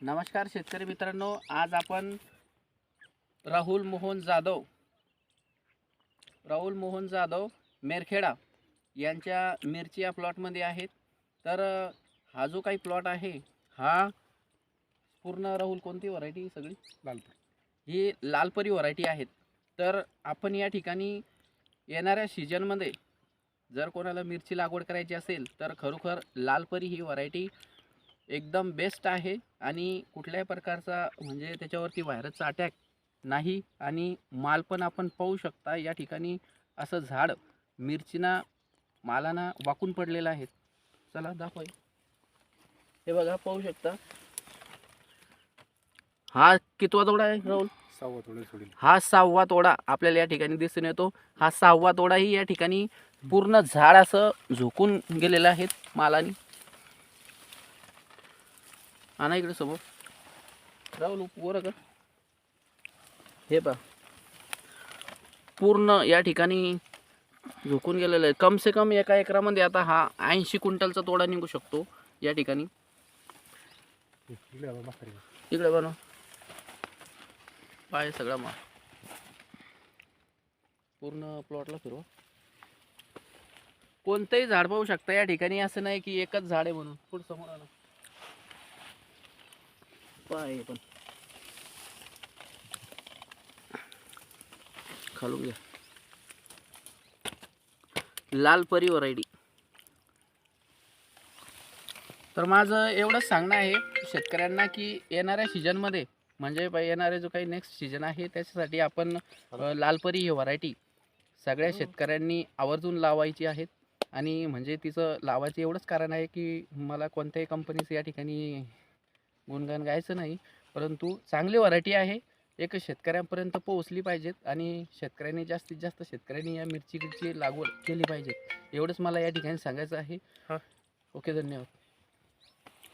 नमस्कार शेतकरी मित्रांनो आज आपण राहुल मोहन जाधव राहुल मोहन जाधव मेरखेडा यांच्या मिरची या प्लॉटमध्ये आहेत. तर हा जो काही प्लॉट आहे हा पूर्ण राहुल कोणती व्हरायटी सगळी? लालपूर. ही लालपरी व्हरायटी आहेत. तर आपण या ठिकाणी येणाऱ्या सीजनमध्ये जर कोणाला मिरची लागवड करायची असेल तर खरोखर लालपरी ही व्हरायटी एकदम बेस्ट आहे आणि कुठल्याही प्रकारचा म्हणजे त्याच्यावरती व्हायरसचा अटॅक नाही आणि माल पण आपण पाहू शकता. या ठिकाणी असं झाड मिरचीना मालाना वाकून पडलेलं आहे. चला दाखवा हे. बघा पाहू शकता. हा कितवा तोडा आहे राहुल? थोडे सोडील. हा सहावा तोडा आपल्याला या ठिकाणी दिसून येतो. हा सहावा तोडाही या ठिकाणी पूर्ण झाड असं झोकून गेलेलं आहे मालानी. आणा इकडे समोर. राहुल वर का? हे पा पूर्ण या ठिकाणी झोकून गेलेलं आहे. कम से कम एका एकरामध्ये आता हा ऐंशी क्विंटलचा तोडा निघू शकतो या ठिकाणी. इकडे बनव. पाय सगळा मा पूर्ण प्लॉटला फिरवा. कोणतंही झाड पाहू शकता या ठिकाणी. असं नाही की एकच झाड आहे म्हणून. पुढं समोर आला पाय हे पण खालून घ्या. लाल परी व्हरायटी तर माझं एवढंच सांगणं आहे शेतकऱ्यांना की येणाऱ्या सीजनमध्ये म्हणजे येणारे जो काही नेक्स्ट सीजन आहे त्याच्यासाठी आपण लालपरी ही व्हरायटी सगळ्या शेतकऱ्यांनी आवर्जून लावायची आहेत आणि म्हणजे तिचं लावायचं एवढंच कारण आहे की मला कोणत्याही कंपनीचं या ठिकाणी गुणगान गायचं नाही. परंतु चांगली व्हरायटी आहे. एक शेतकऱ्यांपर्यंत पोहोचली पाहिजेत आणि शेतकऱ्यांनी जास्तीत जास्त शेतकऱ्यांनी या मिरचीची लागवड केली पाहिजे. एवढंच मला या ठिकाणी सांगायचं आहे. हा. ओके धन्यवाद.